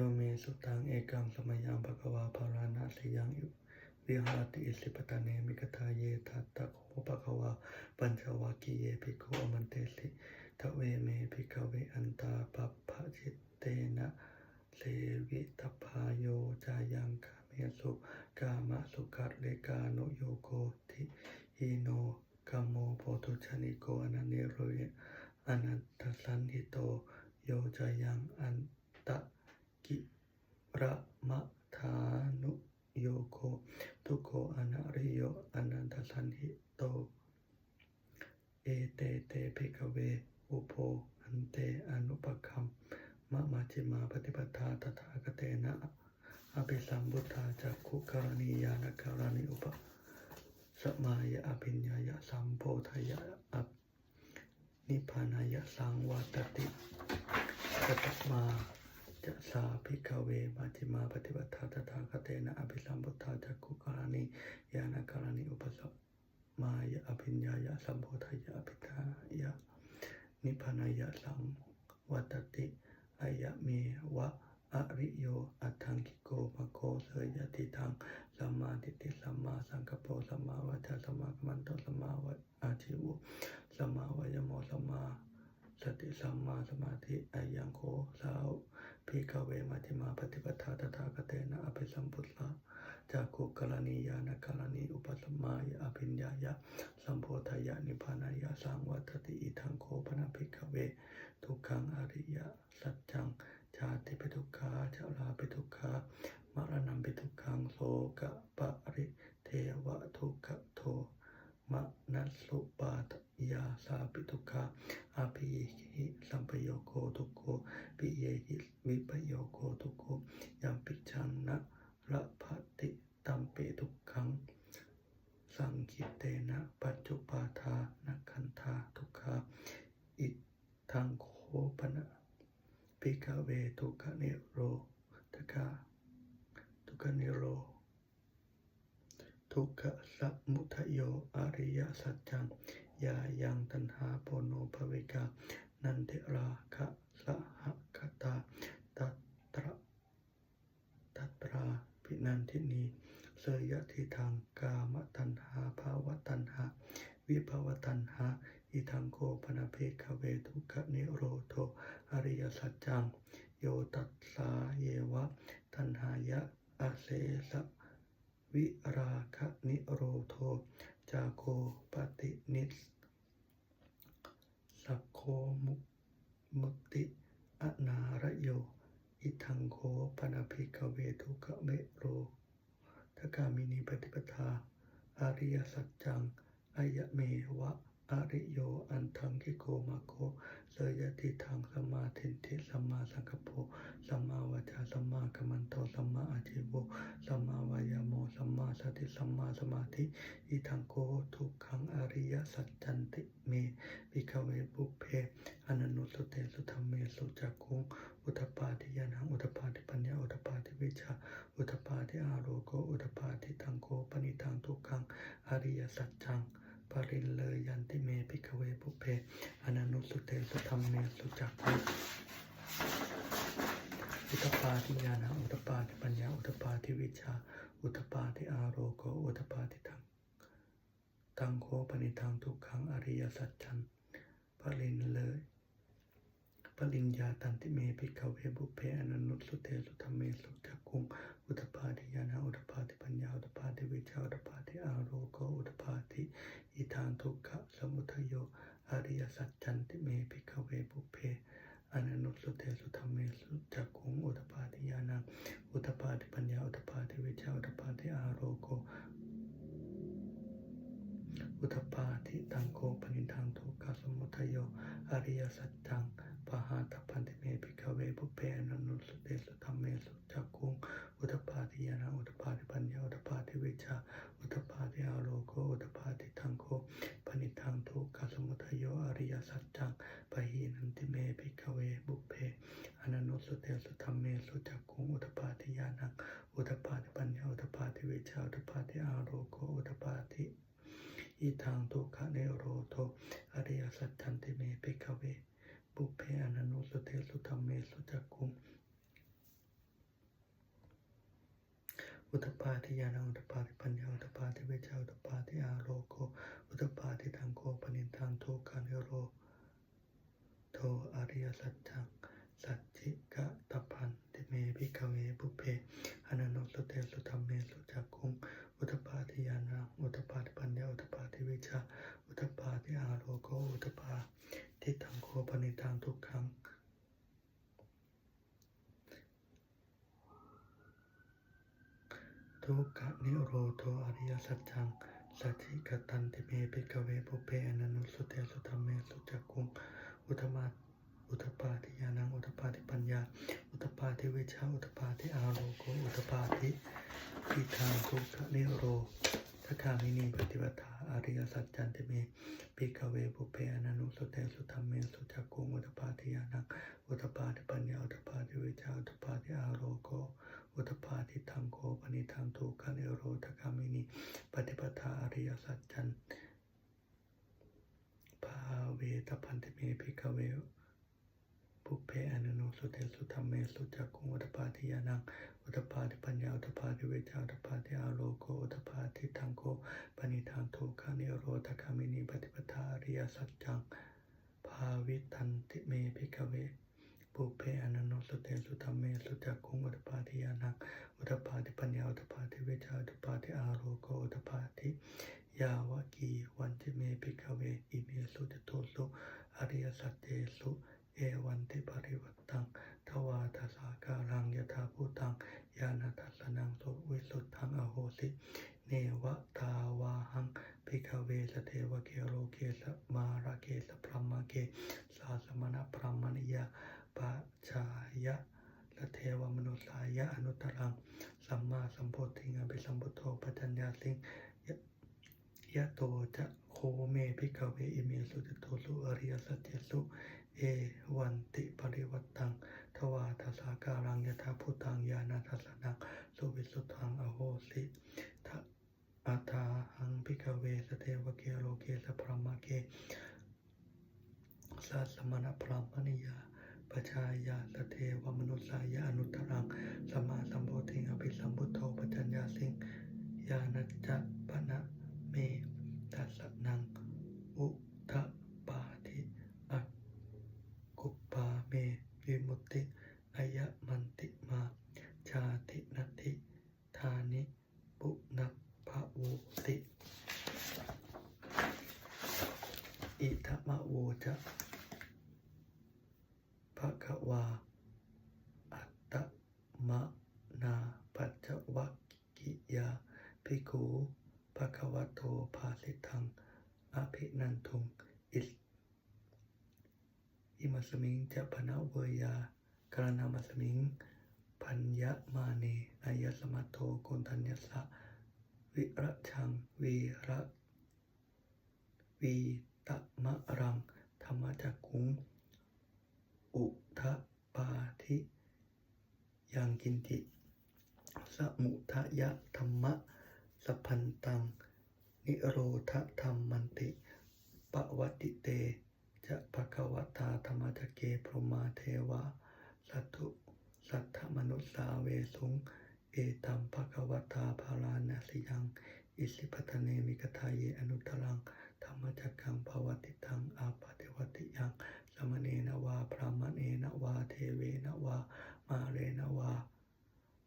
วเมสุตังเอกังสมยังภะคะวาภาราณสยังอิวิหารติอิสิปตาเนมิกทาเยทัตตะโคภะควาปัญจวัคคีเยภิกขุอมันเตสิทเวเมภิกขเวอันตาปัปพะจิตเตนะเสวิตพาโยจายังกาเมสุกามะสุกัดเลกาโนโยโกทิอิโนกัมโมโพธุชนิโกอนันเนโรยอนันตสันหิโตโยจายังอันตะ กิระมะธานุโยโกทุโกอนาริโยอนันตสันหิโต เอเตเตภิกเว อุโพอันเตอนุปคัมมะมาจิมาปฏิปทาตถาคเตนะอภิสัมบุทธาจักขุกรณียานการณิอุปสมายะอภิญญายะสัมโพธายะอภินิพพานายะสังวัตติกตมา จะสาภิกขเวมาจิมาปฏิบัติตถาคเตนะอภิสัมพุทธาจักขุการณิยานาการณิอุปสมายะอภิญญายะสัมโพธายะอภิทายะนิพพานายะสังวัตติอายะเมวะอริโย อัตถังคิโกมะโกเสยยติทังสัมมาทิฏฐิสัมมาสังกัปโปสัมมาวาจาสัมมากัมมันโตสัมมาวอาชีวสัมมาวายโมสัมมาสติสัมมาสมาธิอายังโคสาว พิกเวมัติมาปฏิปทาตถาคเตนะอภิสัมพุทธะจากุกรณียานกรณีอุปสมายอภิญญายะสัมโพธายะนิพานายะสังวัตติอิทังโคปนะพิกเว ทุกขังอริยสัจจัง ชาติปิทุกขาชาลาปิทุกขามรณะปิทุกขังโสกะปะริเทวะทุกขโทมะนัสสุปาตยาสาปิทุกขาอาภิหิสัมปโยโคทุกโค ปิเยหิวิปโยโคทุกโคยัมปิชังนะระภติตัมเปทุกขัง กิเตนะปัจจุปาทานะคันธาทุกขาอิทังโคปนะปิกเวทุกขเนโรทกาทุกขเนโร ทุกขสัมมุทโยอริยสัจจังยายังตันหาโปโนภเวกา นันเทราคะสหคตาตัตระตัตราปินันทินีเสยทิทางกามตันหาภาวตันหา วิภาวตันหา อิทังโก ปนาเพคเวทุกขนิโรโทอริยสัจจัง โยตัสสาเยวะตันหายะอาเสสะวิราคะนิโรโท จาโคปฏินิสสักโคมุมุติอนารโย อิทังโคปนาภิกเวทุกขเมโรทกามินีปฏิปทา อริยสัจจัง อายะเมวะ อริโยอันทังคิโกมาโคเสยติทางสมมาทินทิสัมมาสังกปโปสัมมาวจาสัมมากัมมันโตสัมมาอาชีโวสัมมาวายโมสัมมาสติสัมมาสมาธิอิทังโกทุกขังอริยสัจจันติเมวิคเวบุเพอนันนุสุเตสุธรรมเมสุจักคุงอุทปาทิยานังอุทปาทิปัญญาอุทปาทิวิชา อุทปาทิอารโกอุทปาทิทังโกปณิทังทุกขังอริยสัจจัง รินเลยยันติเมพิกเวบุเพอนันนุสุเตสุธรรมเมสุจักคุอุตปาทิยานังอุตปาทิปัญญาอุตปาทิวิชา อุตปาทิอาโรโกอุตปาทิทังตังโคปณิทังทุกขังอริยสัจจันปรินเลย ปริญญาตันติเมภิกขเวบุพเพอนันนุสุเตสุธรรมเมสุจักคุงอุทปาทิยานาอุทปาทิปัญญาอุทปาทิวิชาอุทปาทิอาโรโกอุทปาทิอิทานทุกขะสมุทโยอริยสัจจันติเมภิกขเวบุพเพอนันนุสุเตสุธรรมเมสุจักคุงอุทปาทิยานาอุทปาทิปัญญาอุทปาทิวิชาอุทปาทิอาโรโกอุทปาทิตังโกปนิทังทุกขะสมุทโยอริยสัจจัง ปหาตพันธิเมภิกขเวภุเพอนันนุสุเตสุธรรมเมสุจักคุงอุทปาทิยานาอุทปาทิปัญญาอุทปาทิวิชาอุทปาทิอาโลโกอุทปาทิทังโกปนิทังทุกขสมุทโยอริยสัจจังปหีนันติเมภิกขเวบุพเพอนันนุสุเตสุธรรมเมสุจักคุงอุทปาทิยานังอุทปาทิปัญญาอุทปาทิวิชาอุทปาทิอาโลโกอุทปาทิอีทางทุกขเนโรโทอริยสัจจันติเมปิกเว ปุเพอนันโนสุเทสุธรรมเมสุจักคุงอุตปาทิยานังอุตปาทิปัญญาอุตปาทิเวชาอุตปาทิอาโลโกอุตปาทิทังโกปนิทังทุกขานิโรโทอริยสัจจัง นิโรโทอริยสัจจังสัจจิกตันติเมปิกเวปุเพอนันโนสุเตสุธรรมเมสุจักกุงอุตมาอุตปาทิยานังอุตปาทิปัญญา อุตปาทิวิชาอุตปาทิอาโลโกอุตปาทิปิทางทุกขนิโรทคามินีปฏิปทาอริยสัจจันติเมปิกเวปุเพอนันโนสุเตสุธรรมเมสุจักกุงอุตปาทิยานังอุตปาทิปัญญาอุตปาทิวิชาอุตปาทิอาโลโก อุตปาทิทังโกปนิทังทุกขานิโรธคามินีปฏิปทาอริยสัจจันภาเวตพันติเมพิกเวปุเพอนันโน สุเตสุธรรมเมสุจักกุงอุตปาทิยานังอุตปาทิปัญญาอุตปาทิเวชาอุตปาทิอาโลโกอุตปาทิทังโกปนิทังทุกขานิโรธคามินีปฏิปทาริยสัจจังภาวิตันติเมพิกเวปุเพอนันโนสุเตสุธรรมเมสุจักกุงอุตปาทิยานังอุตปาทิปัญญาอุตปาทิเวชาอุตปาทิอาโรโกอุตปาทิยาวกีวันติเมปิกเวอิเมสุจโตสุอริยสัจเจสุ เอวันติปริวัตตังทวาทสาการังยถาภูตังยานาทัสสนังสุวิสุทธังอโหสิ เนวตาวาหังปิกเวสเทวเกโรเกสมาระเกสพรหมเกสาสมณพรหมนิยาปัจายะละเทวมนุสายะอนุตรัง สัมมาสัมโพธิงอภิสัมพุทโธปัจจัญญาสิงยะยะโตจะ โคเมพิกเวอิเมสุจโตสุอริยสัจเจสุเอวันติปริวัตตังทวาทัสาการังยถาพุตังยานาทัสสนังสุวิสุทังอโหสิทะอาทาหังพิกเวสเทวเกโลเกสพรหมเกสัสมณพรหมนิยาปชายาสเทวมนุสายาอนุตรังสมมาสัมโพธิงอภิสัมพุทโธปัญญาสิงยานัจจปะนะเมตัสสะนัง อุทะปาทิอักกุปปาเมวิมุตติอายะมันติมา ชาตินัตติธานิปุณพภวุติ อิทะมะโวจะ ภะคะวา อัตต มะนาปัจจวัคคิยาภิกขุภะคะวะโตภาสิทังอภินันทุงอิสอิมัสมิงจะพนะเวยากรณามัสมิง พัญญมาเนนายสมัโตโกนทัญญสะวิระชังวีระวีตะมะรัง ธรรมจักกุง อุทะปาทิยังกินติ สมุทะยะธรรมะสัพพันตัง นิโรธธรรมมันติปวัติเต จะภะคะวตาธรรมจเกพรมาเทวาสัตุสัทธมนุสสาเวสุง เอตัมภะคะวตาภารานาสิยัง อิสิปตเนมิกทาเยอนุตตรังธรรมจักกังภวติตังอาปาติวติยังสมเนนวา พรามเนนวา เทเวนวา มาเรนวา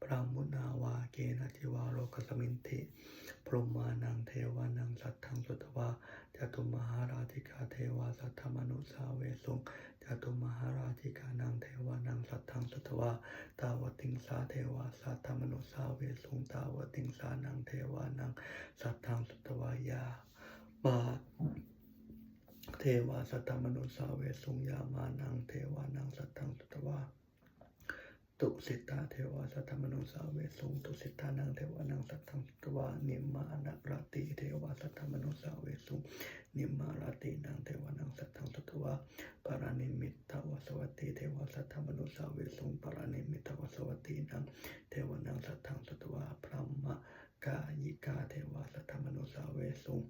พรามุนาวา เกนจิวาโลกสมินติพรหมานัง เทวานังสัทธังสุตวาจตุมหาราธิกาเทวาสัทธมนุสาเวสุงจตุมหาราธิกานังเทวานังสัทธังสุตวาตาวติงสาเทวาสัทธมนุสาเวสุงตาวติงสานังเทวานังสัทธังสุตวายามาเทวาสัตตมนุสาเวสุงยามานังเทวานังสัตตังสุตวา ตุสิตาเทวาสัตตมนุสาเวสุงตุสิตานังเทวานังสัตตังสุตวานิมมานะราติเทวาสัตตมนุสาเวสุงนิมมาราตินังเทวานังสัตตังสุตวาปารานิมิตทวสวัตติเทวาสัตตมนุสาเวสุงปารานิมิตตินังเทวานังสัตตังสุตวาพระมะกายิกาเทวาสัตตมนุสาเวสุง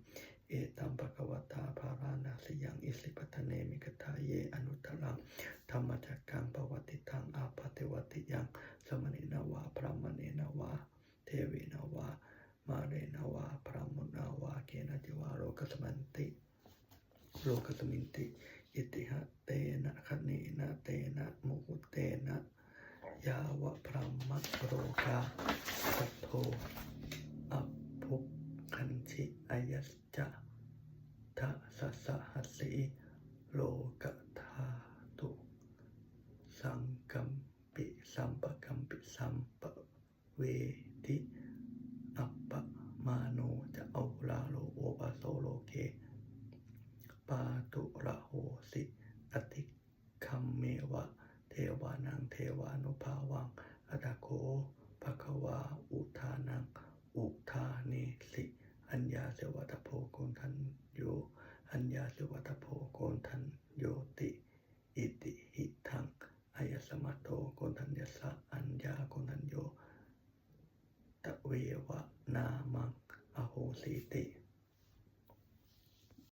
เอตัมภะคะวตาภารานาสิยังอิสิปัตเนมิกทาเยอนุตตรังธรรมจักกังปวัติทังอาปาติวัติยังสมณินาวาพระมณีนาวาเทเว คัสมินติอิติหะเตนะคะเนนะเตนะมุเตนะยาวะพรหมโรกาสัทโทอัพพุคันชิอายัสจะทะสะสะหัสสีโลกธาตุสังกัมปิสัมปะกัมปิสัมปะเว